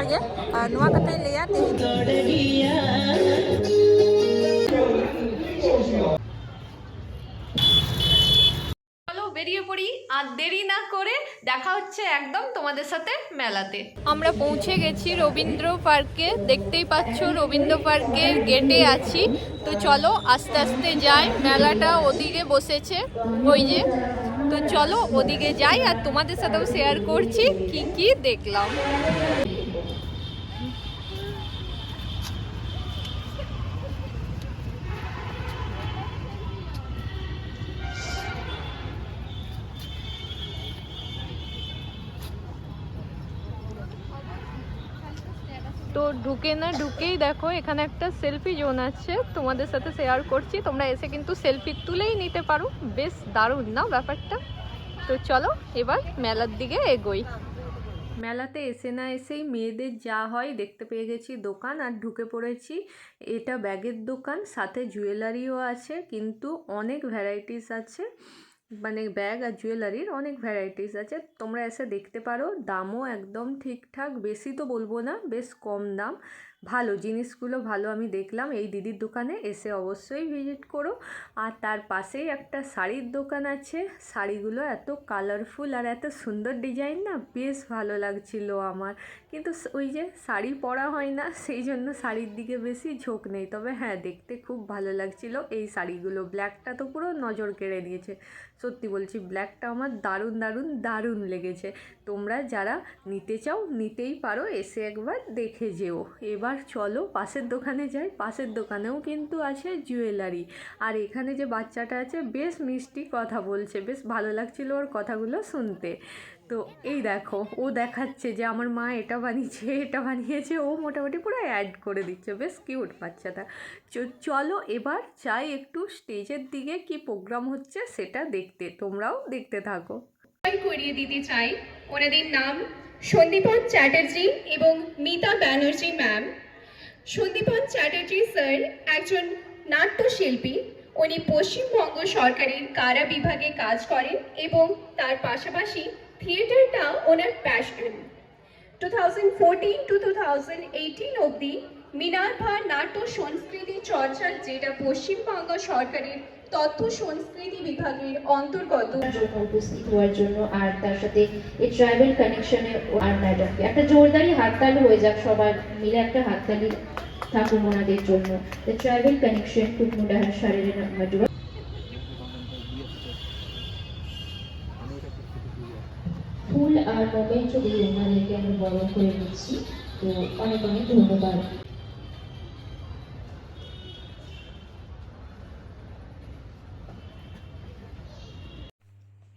ᱚᱱᱠᱟᱜᱮ ᱟᱨ ᱱᱚᱣᱟ ᱠᱟᱛᱷᱟᱧ ᱞᱟᱹᱭᱟ ᱛᱮᱦᱮᱧ চলো বেরিয়ে পড়ি আর দেরি না করে দেখা হচ্ছে একদম তোমাদের সাথে মেলাতে আমরা পৌঁছে গেছি রবীন্দ্র পার্কে দেখতেই পাচ্ছ রবীন্দ্র পার্কের গেটে আছি তো চলো আস্তে আস্তে যাই মেলাটা ওদিকে বসেছে ওই যে তো চলো ওদিকে যাই আর তোমাদের সাথেও শেয়ার করছি কি কি দেখলাম ঢুকে না, ঢুকেই দেখো, এখানে একটা সেলফি জোন আছে। তোমাদের সাথে শেয়ার করছি, তোমরা এসে কিন্তু সেলফি তুলেই নিতে পারো। বেশ দারুণ না ব্যাপারটা? তো চলো, এবার মেলার দিকে এগোই। মেলাতে এসে না এসেই মেয়েদের যা হয়, দেখতে পেয়ে গেছি দোকান আর ঢুকে পড়েছি। এটা ব্যাগের দোকান, সাথে জুয়েলারিও আছে, কিন্তু অনেক ভ্যারাইটিস আছে। মানে ব্যাগ আর জুয়েলারির অনেক ভ্যারাইটিস আছে। তোমরা এসে দেখতে পারো, দামও একদম ঠিকঠাক, বেশি তো বলব না, বেশ কম দাম। ভালো জিনিসগুলো ভালো আমি দেখলাম। এই দিদির দোকানে এসে অবশ্যই ভিজিট করো। আর তার পাশেই একটা শাড়ির দোকান আছে। শাড়িগুলো এত কালারফুল আর এত সুন্দর ডিজাইন না, বেশ ভালো লাগছিল আমার। কিন্তু ওই যে শাড়ি পরা হয় না, সেই জন্য শাড়ির দিকে বেশি ঝোঁক নেই। তবে হ্যাঁ দেখতে খুব ভালো লাগছিল। এই শাড়িগুলো ব্ল্যাকটা তো পুরো নজর কেড়ে দিয়েছে সত্যি বলছি ব্ল্যাকটা আমার দারুণ দারুণ দারুণ লেগেছে। তোমরা যারা নিতে চাও, নিতেই পারো। এসে একবার দেখে যেও। এবার চলো পাশের দোকানে যাই। পাশের দোকানেও কিন্তু আছে জুয়েলারি আর এখানে যে বাচ্চাটা আছে, বেশ মিষ্টি কথা বলছে। বেশ ভালো লাগছিল ওর কথাগুলো শুনতে। তো এই দেখো, ও দেখাচ্ছে যে আমার মা এটা বানিয়েছে এটা বানিয়েছে। ও মোটামুটি পুরো অ্যাড করে দিচ্ছে। বেশ কিউট বাচ্চাটা। চলো এবার চাই একটু স্টেজের দিকে কি প্রোগ্রাম হচ্ছে সেটা দেখতে। তোমরাও দেখতে থাকো। করিয়ে দিতে চাই। ওনাদের নাম সন্দীপন চ্যাটার্জি এবং মিতা ব্যানার্জি ম্যাম সন্দীপন চ্যাটার্জি স্যার একজন নাট্যশিল্পী। উনি পশ্চিমবঙ্গ সরকারের কারা বিভাগে কাজ করেন এবং তার পাশাপাশি থিয়েটারটা ওনার passion two thousand fourteen to two thousand eighteen অবধি মিনারভা নাট্য সংস্কৃতি চর্চা যেটা পশ্চিমবঙ্গ সরকারের তথ্য সংস্কৃতি বিভাগের অন্তর্গত। উপস্থিত হওয়ার জন্য আর তার সাথে এই ট্রাইবাল কানেকশনে আর ম্যাডামকে একটা জোরদারি হাততালি হয়ে যাক সবার মিলে একটা হাততালি থাকুক ওনাদের জন্য। দ্য ট্রাইবাল কানেকশন টুকমুডাহার শারীরের মজুয়া ফুল আর মোমেন্ট দিয়ে ওনাদেরকে আমি বরণ করে নিচ্ছি। তো অনেক অনেক ধন্যবাদ।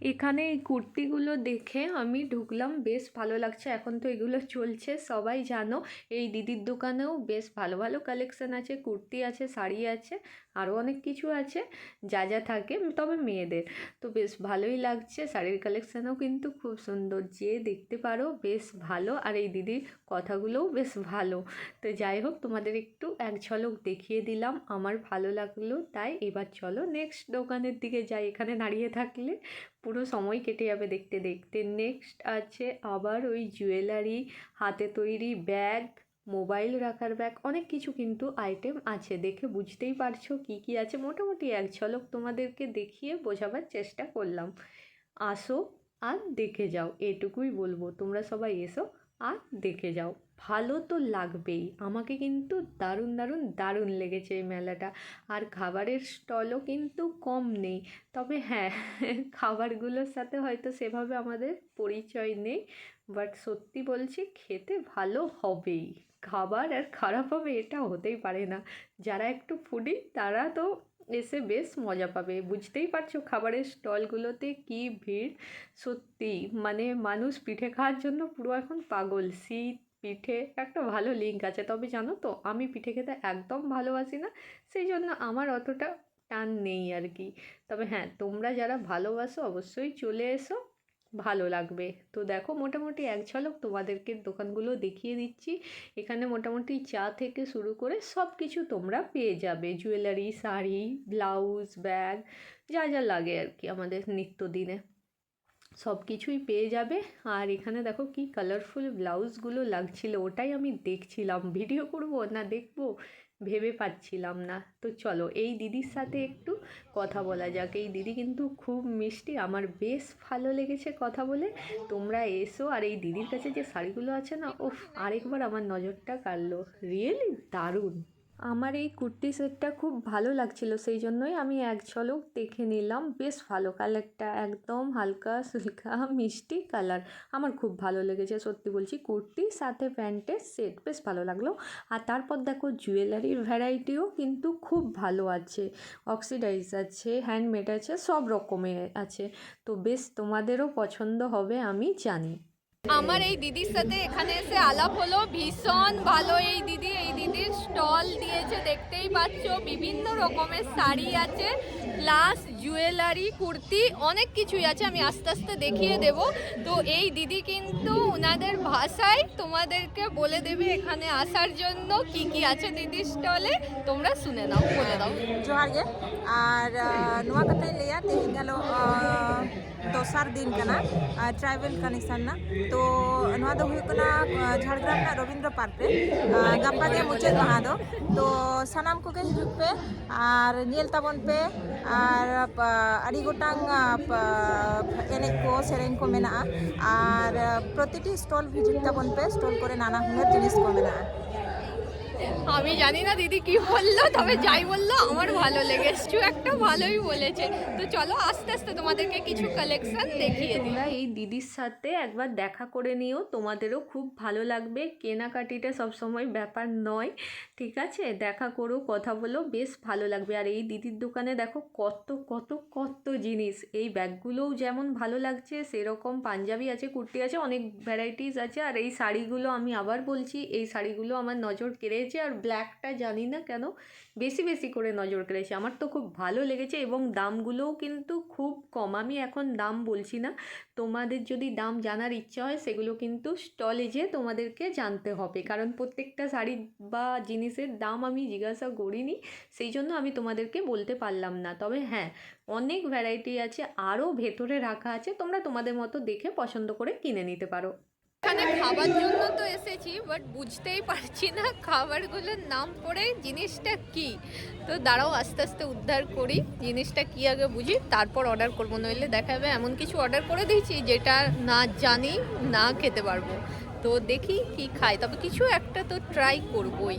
এখানে এই কুর্তিগুলো দেখে আমি ঢুকলাম, বেশ ভালো লাগছে। এখন তো এগুলো চলছে, সবাই জানো। এই দিদির দোকানেও বেশ ভালো ভালো কালেকশান আছে, কুর্তি আছে, শাড়ি আছে। আরও অনেক কিছু আছে, যা যা থাকে, তবে মেয়েদের। তো বেশ ভালোই লাগছে, শাড়ির কালেকশানও কিন্তু খুব সুন্দর। যে দেখতে পারো, বেশ ভালো। আর এই দিদির কথাগুলোও বেশ ভালো। তো যাই হোক, তোমাদের একটু এক ঝলক দেখিয়ে দিলাম। আমার ভালো লাগল, তাই এবার চলো নেক্সট দোকানের দিকে যাই। এখানে দাঁড়িয়ে থাকলে পুরো সময় কেটে যাবে দেখতে। দেখতে নেক্সট আছে আবার ওই জুয়েলারি হাতে তৈরি ব্যাগ মোবাইল রাখার ব্যাগ, অনেক কিছু কিন্তু আইটেম আছে। দেখে বুঝতেই পারছ কি কি আছে। মোটামুটি এক ঝলক তোমাদেরকে দেখিয়ে বোঝাবার চেষ্টা করলাম। আসো আর দেখে যাও, এটুকুই বলব। তোমরা সবাই এসো আর দেখে যাও। ভালো তো লাগবেই। আমাকে কিন্তু দারুণ দারুণ দারুণ লেগেছে এই মেলাটা। আর খাবারের স্টলও কিন্তু কম নেই। তবে হ্যাঁ খাবারগুলোর সাথে হয়তো সেভাবে আমাদের পরিচয় নেই। বাট সত্যি বলছি, খেতে ভালো হবেই। খাবার আর খারাপ হবে এটা হতেই পারে না। যারা একটু ফুডি তারা তো এসে বেশ মজা পাবে। বুঝতেই পারছ খাবারের স্টলগুলোতে কি ভিড়? সত্যি মানে মানুষ পিঠে খাওয়ার জন্য পুরো এখন পাগল। শীত, পিঠে, একটা ভালো লিঙ্ক আছে। তবে জানো তো, আমি পিঠে খেতে একদম ভালোবাসি না, সেই জন্য আমার অতটা টান নেই আর কি। তবে হ্যাঁ তোমরা যারা ভালোবাসো অবশ্যই চলে এসো। ভালো লাগবে। তো দেখো মোটামুটি এক ঝলক তোমাদেরকে দোকানগুলো দেখিয়ে দিচ্ছি। এখানে মোটামুটি চা থেকে শুরু করে সব কিছু তোমরা পেয়ে যাবে। জুয়েলারি, শাড়ি, ব্লাউজ, ব্যাগ, যা যা লাগে আর কি আমাদের নিত্যদিনে। সব কিছুই পেয়ে যাবে। আর এখানে দেখো কি কালারফুল ব্লাউজগুলো লাগছিল, ওটাই আমি দেখছিলাম। ভিডিও করব না দেখব? ভেবে পাচ্ছিলাম না। তো চলো, এই দিদির সাথে একটু কথা বলা যাক। এই দিদি কিন্তু খুব মিষ্টি, আমার বেশ ভালো লেগেছে কথা বলে। তোমরা এসো, আর এই দিদির কাছে যে শাড়িগুলো আছে না ওফ আরেকবার আমার নজরটা কাড়লো। রিয়েলি দারুণ। আমার এই কুর্তি সেটটা খুব ভালো লাগছিল, সেই জন্যই আমি এক ঝলক দেখে নিলাম। বেশ ভালো কালারটা, একদম হালকা, সুলকা, মিষ্টি কালার। আমার খুব ভালো লেগেছে, সত্যি বলছি। কুর্তি, সাথে প্যান্টের সেট, বেশ ভালো লাগল। আর তারপর দেখো জুয়েলারির ভ্যারাইটিও কিন্তু খুব ভালো আছে। অক্সিডাইজ আছে হ্যান্ডমেড আছে, সব রকমের আছে। তো বেশ তোমাদেরও পছন্দ হবে, আমি জানি। আমার এই দিদির সাথে এখানে এসে আলাপ হলো। ভীষণ ভালো এই দিদি। এই দিদির স্টল দিয়েছে, দেখতেই পাচ্ছ। বিভিন্ন রকমের শাড়ি আছে, প্লাস জুয়েলারি, কুর্তি, অনেক কিছুই আছে। আমি আস্তে আস্তে দেখিয়ে দেব। তো এই দিদি কিন্তু ওনাদের ভাষায় তোমাদেরকে বলে দেবে এখানে আসার জন্য কি কি আছে দিদির স্টলে। তোমরা শুনে নাও, বলে দাও। হ্যাঁ, জোহার গে। আর নোয়া কথাই লেয়া তেহিন গেল দোসার দিন কেনা ট্রাইবেল কানেকশন না ᱛᱚ ᱱᱚᱣᱟ ᱫᱚ ᱦᱩᱭᱩᱜ ᱠᱟᱱᱟ ᱡᱷᱟᱲᱜᱨᱟᱢ ᱨᱮᱱᱟᱜ ᱨᱚᱵᱤᱱᱫᱨᱚ ᱯᱟᱨᱠ ᱨᱮ ᱜᱟᱯᱟ ᱜᱮ ᱢᱩᱪᱟᱹᱫ ᱢᱟᱦᱟ ᱫᱚ ᱛᱚ ᱥᱟᱱᱟᱢ ᱠᱚᱜᱮ ᱦᱤᱡᱩᱜ ᱯᱮ ᱟᱨ ᱧᱮᱞ ᱛᱟᱵᱚᱱ ᱯᱮ ᱟᱨ ᱟᱹᱰᱤ ᱜᱚᱴᱟᱝ ᱮᱱᱮᱡ ᱠᱚ ᱥᱮᱨᱮᱧ ᱠᱚ ᱢᱮᱱᱟᱜᱼᱟ ᱟᱨ ᱯᱨᱚᱛᱤᱴᱤ ᱥᱴᱚᱞ ᱵᱷᱤᱡᱤᱴ ᱛᱟᱵᱚᱱ ᱯᱮ ᱥᱴᱚᱞ ᱠᱚᱨᱮ ᱱᱟᱱᱟ ᱦᱩᱱᱟᱹᱨ ᱡᱤᱱᱤᱥ ᱠᱚ ᱢᱮᱱᱟᱜᱼᱟ আমি জানি না দিদি কি বলল, তবে যাই বলল, আমার ভালো লেগেছে। একটা ভালোই বলেছে। তো চলো আস্তে আস্তে তোমাদেরকে কিছু কালেকশন দেখিয়ে তোমরা এই দিদির সাথে একবার দেখা করে নিও। তোমাদেরও খুব ভালো লাগবে। কেনাকাটিটা সবসময় ব্যাপার নয়। ঠিক আছে, দেখা করো কথা বলো বেশ ভালো লাগবে। আর এই দিদির দোকানে দেখো কত কত কত জিনিস। এই ব্যাগগুলোও যেমন ভালো লাগছে, সেরকম পাঞ্জাবি আছে, কুর্তি আছে, অনেক ভ্যারাইটিস আছে। আর এই শাড়িগুলো আমি আবার বলছি, এই শাড়িগুলো আমার নজর কেড়েছে। আর ব্ল্যাকটা জানি না কেন, বেশি বেশি করে নজর কেড়েছে। আমার তো খুব ভালো লেগেছে এবং দামগুলোও কিন্তু খুব কম। আমি এখন দাম বলছি না, তোমাদের যদি দাম জানার ইচ্ছা হয়, সেগুলো কিন্তু স্টলে যেয়ে তোমাদেরকে জানতে হবে। কারণ প্রত্যেকটা শাড়ি বা জিনিসের দাম আমি জিজ্ঞাসা করিনি, সেই জন্য আমি তোমাদেরকে বলতে পারলাম না। তবে হ্যাঁ অনেক ভ্যারাইটি আছে, আরও ভেতরে রাখা আছে, তোমরা তোমাদের মতো দেখে পছন্দ করে কিনে নিতে পারো। এখানে খাবার জন্য তো এসেছি বাট বুঝতেই পারছি না খাবারগুলোর নাম পড়ে জিনিসটা কি। তো দাঁড়াও, আস্তে আস্তে উদ্ধার করি, জিনিসটা কি আগে বুঝি, তারপর অর্ডার করব, নইলে দেখা যাবে এমন কিছু অর্ডার করে দিয়েছি যেটা না জানি, না খেতে পারব। তো দেখি কি খাই, তবে কিছু একটা তো ট্রাই করবই।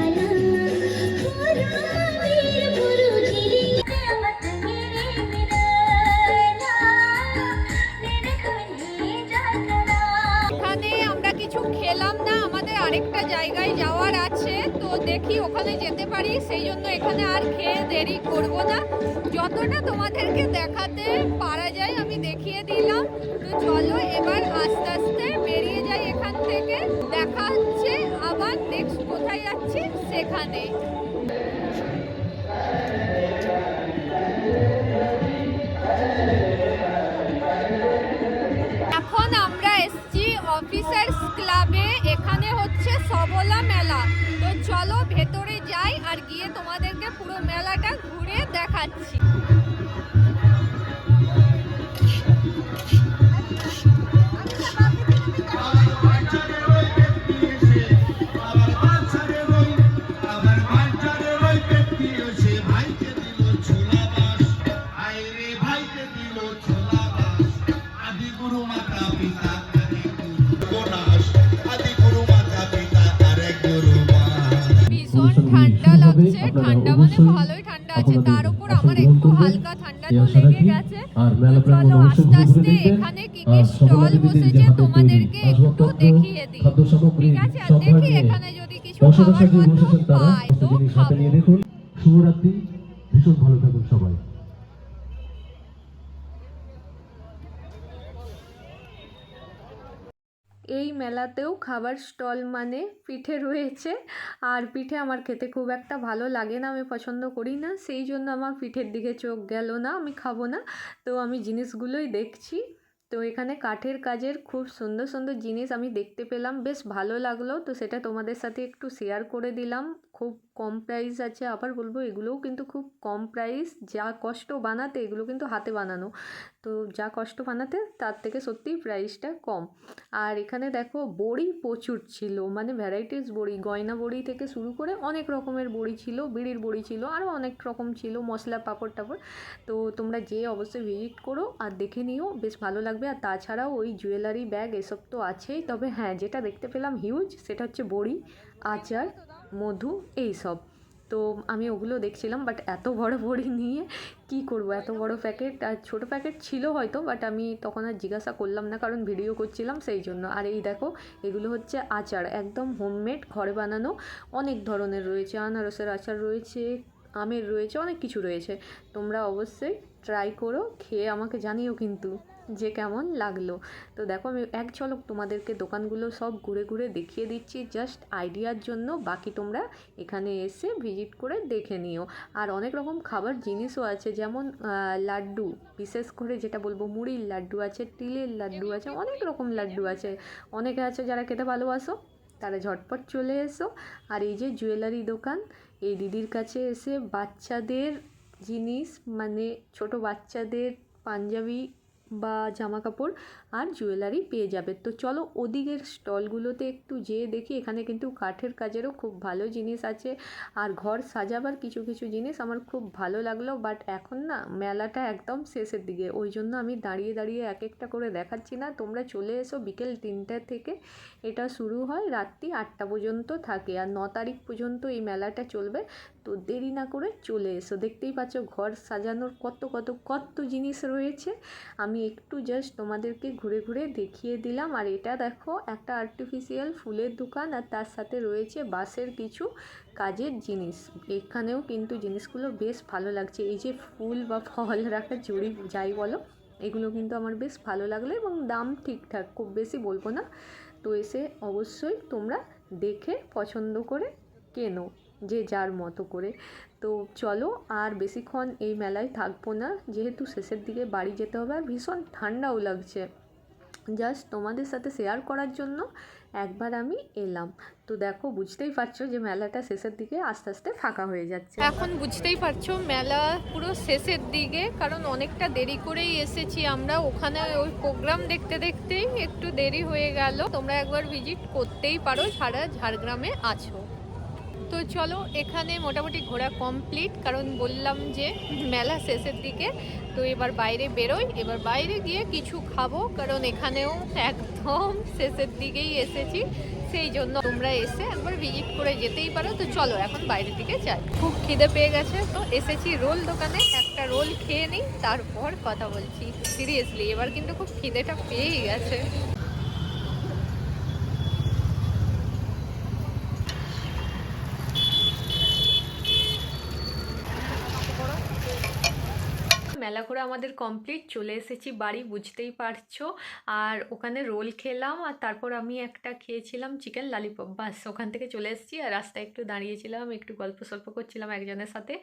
ওখানে যেতে পারি, সেই জন্য এখানে আর খেয়ে দেরি করব না। যতটা তোমাদেরকে দেখাতে পারা যায়, আমি দেখিয়ে দিলাম। তো চলো এবার আস্তে আস্তে বেরিয়ে যাই এখান থেকে। দেখা হচ্ছে আবার নেক্সট কোথায় যাচ্ছি, সেখানে। এখন আমরা এসছি অফিসার্স ক্লাবে এখানে হচ্ছে সবলা মেলা। যাই আর গিয়ে তোমাদেরকে পুরো মেলাটা ঘুরে দেখাচ্ছি। আর মেলা প্রাঙ্গণ অবশ্যই ঘুরে দেখবেন এখানে কি কি আর স্টল সকলের যে তোমাদেরকে একটু দেখিয়ে দিই। খাদ্য সামগ্রী ঠিক আছে আর সব দেখি নিয়ে এখানে যদি কিছু দর্শকের খাবার সাথে মতো বসেছেন তারা জিনিস হাতে নিয়ে দেখুন। শুভরাত্রি ভীষণ ভালো থাকুন সবাই। এই মেলাতেও খাবার স্টল মানে পিঠে রয়েছে। আর পিঠে আমার খেতে খুব একটা ভালো লাগে না, আমি পছন্দ করি না। সেই জন্য আমার পিঠের দিকে চোখ গেল না, আমি খাব না। তো আমি জিনিসগুলোই দেখছি। তো এখানে কাঠের কাজের খুব সুন্দর সুন্দর জিনিস আমি দেখতে পেলাম, বেশ ভালো লাগল। তো সেটা তোমাদের সাথে একটু শেয়ার করে দিলাম। খুব কম প্রাইস আছে, আবার বলব এগুলোও কিন্তু খুব কম প্রাইস যা কষ্ট বানাতে এগুলো কিন্তু হাতে বানানো। তো যা কষ্ট বানাতে তার থেকে সত্যিই প্রাইসটা কম। আর এখানে দেখো বড়ি প্রচুর ছিল মানে ভ্যারাইটিস বড়ি, গয়না বড়ি থেকে শুরু করে অনেক রকমের বড়ি ছিল, বিড়ির বড়ি ছিল আরও অনেক রকম ছিল, মশলা, পাঁপড় টাপড়। তো তোমরা যেয়ে অবশ্যই ভিজিট করো আর দেখে নিও, বেশ ভালো লাগবে। আর তাছাড়াও ওই জুয়েলারি ব্যাগ এসব তো আছেই, তবে হ্যাঁ যেটা দেখতে পেলাম হিউজ সেটা হচ্ছে বড়ি, আচার। মধু, এই সব। তো আমি ওগুলো দেখছিলাম বাট এত বড় বড়ি নিয়ে কি করব? এত বড় প্যাকেট আর ছোটো প্যাকেট ছিল হয়তো বাট আমি তখন আর জিজ্ঞাসা করলাম না, কারণ ভিডিও করছিলাম সেই জন্য। আর এই দেখো, এগুলো হচ্ছে আচার, একদম হোমমেড ঘরে বানানো অনেক ধরনের রয়েছে। আনারসের আচার রয়েছে, আমের রয়েছে, অনেক কিছু রয়েছে। তোমরা অবশ্যই ট্রাই করো, খেয়ে আমাকে জানিও কিন্তু। যে কেমন লাগল। তো দেখো আমি এক ঝলক তোমাদেরকে দোকানগুলো সব ঘুরে ঘুরে দেখিয়ে দিচ্ছি। জাস্ট আইডিয়ার জন্য বাকি তোমরা এখানে এসে ভিজিট করে দেখে নিও। আর অনেক রকম খাবার জিনিসও আছে যেমন লাড্ডু, বিশেষ করে যেটা বলব মুড়ির লাড্ডু আছে, তিলের লাড্ডু আছে, অনেক রকম লাড্ডু আছে। অনেকে আছে যারা খেতে ভালোবাসো, তারা ঝটপট চলে এসো। আর এই যে জুয়েলারি দোকান, এই দিদির কাছে এসে বাচ্চাদের জিনিস মানে ছোট বাচ্চাদের পাঞ্জাবি বা জামা কাপড় আর জুয়েলারি পেয়ে যাবে। তো চলো ওদিকের স্টলগুলোতে একটু যেয়ে দেখি। এখানে কিন্তু কাঠের কাজেরও খুব ভালো জিনিস আছে। আর ঘর সাজাবার কিছু কিছু জিনিস আমার খুব ভালো লাগল। বাট এখন না, মেলাটা একদম শেষের দিকে। ওই জন্য আমি দাঁড়িয়ে দাঁড়িয়ে এক একটা করে দেখাচ্ছি না। তোমরা চলে এসো বিকেল তিনটে থেকে। এটা শুরু হয় রাত্রি আটটা পর্যন্ত থাকে। আর ন তারিখ পর্যন্ত এই মেলাটা চলবে। তো দেরি না করে চলে এসো। দেখতেই পাচ্ছ ঘর সাজানোর কত কত কত জিনিস রয়েছে। আমি একটু জাস্ট তোমাদেরকে ঘুরে ঘুরে দেখিয়ে দিলাম। আর এটা দেখো, একটা আর্টিফিশিয়াল ফুলের দোকান আর তার সাথে রয়েছে বাঁশের কিছু কাজের জিনিস। এখানেও কিন্তু জিনিসগুলো বেশ ভালো লাগছে। এই যে ফুল বা ফল রাখার জুড়ি যাই বলো, এগুলো কিন্তু আমার বেশ ভালো লাগল এবং দাম ঠিকঠাক, খুব বেশি বলব না। তো এসে অবশ্যই তোমরা দেখে পছন্দ করে কেনো, যে যার মতো করে। তো চলো, আর বেশিক্ষণ এই মেলায় থাকব না। যেহেতু শেষের দিকে বাড়ি যেতে হবে আর ভীষণ ঠান্ডাও লাগছে। জাস্ট তোমাদের সাথে শেয়ার করার জন্য একবার আমি এলাম। তো দেখো, বুঝতেই পারছ যে মেলাটা শেষের দিকে আস্তে আস্তে ফাঁকা হয়ে যাচ্ছে। এখন বুঝতেই পারছ, মেলা পুরো শেষের দিকে, কারণ অনেকটা দেরি করেই এসেছি আমরা। ওখানে ওই প্রোগ্রাম দেখতে দেখতেই একটু দেরি হয়ে গেল। তোমরা একবার ভিজিট করতেই পারো, সারা ঝাড়গ্রামে আছো। তো চলো, এখানে মোটামুটি ঘোরা কমপ্লিট কারণ বললাম যে মেলা শেষের দিকে। তো এবার বাইরে বেরোই, এবার বাইরে গিয়ে কিছু খাব, কারণ এখানেও একদম শেষের দিকেই এসেছি। সেই জন্য তোমরা এসে একবার ভিজিট করে যেতেই পারো। তো চলো, এখন বাইরের দিকে যাই। খুব খিদে পেয়ে গেছে, তো এসেছি রোল দোকানে। একটা রোল খেয়ে নিই, তারপর কথা বলছি। সিরিয়াসলি এবার কিন্তু খুব খিদেটা পেয়েই গেছে মেলা করে আমাদের কমপ্লিট চলে এসেছি বাড়ি, বুঝতেই পারছ। আর ওখানে রোল খেলাম, আর তারপর আমি একটা খেয়েছিলাম চিকেন লালিপপ বাস, ওখান থেকে চলে এসেছি, আর রাস্তায় একটু দাঁড়িয়েছিলাম, একটু গল্প সল্প করছিলাম একজনের সাথে।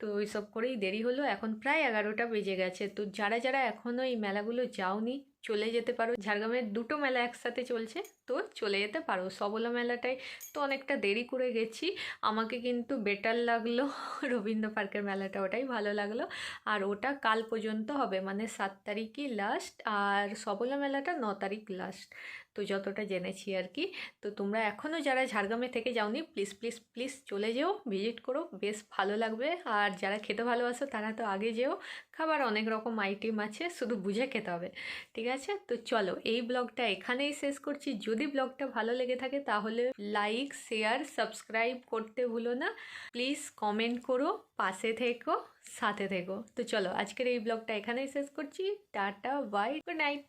তো ওইসব করেই দেরি হলো, এখন প্রায় এগারোটা বেজে গেছে। তো যারা যারা এখনও এই মেলাগুলো যাওনি চলে যেতে পারো। ঝাড়গ্রামের দুটো মেলা একসাথে চলছে। তো চলে যেতে পারো। সবলা মেলাটায় তো অনেকটা দেরি করে গেছি। আমাকে কিন্তু বেটার লাগল। রবীন্দ্র পার্কের মেলাটা ওটাই ভালো লাগল। আর ওটা কাল পর্যন্ত হবে। মানে সাত তারিখই লাস্ট আর সবলা মেলাটা ন তারিখ লাস্ট তো যতটা জেনেছি আর কি। তো তোমরা এখনও যারা ঝাড়গ্রামে থেকে যাওনি প্লিজ প্লিজ প্লিজ চলে যেও ভিজিট করো, বেশ ভালো লাগবে। আর যারা খেতে ভালোবাসো, তারা তো আগে যেও। খাবার অনেক রকম আইটেম আছে, শুধু বুঝে খেতে হবে, ঠিক আছে? তো চলো, এই ব্লগটা এখানেই শেষ করছি। যদি ব্লগটা ভালো লেগে থাকে, তাহলে লাইক শেয়ার সাবস্ক্রাইব করতে ভুলো না। প্লিজ কমেন্ট করো, পাশে থেকো, সাথে থেকো। তো চলো, আজকের এই ব্লগটা এখানেই শেষ করছি। Tata bye good night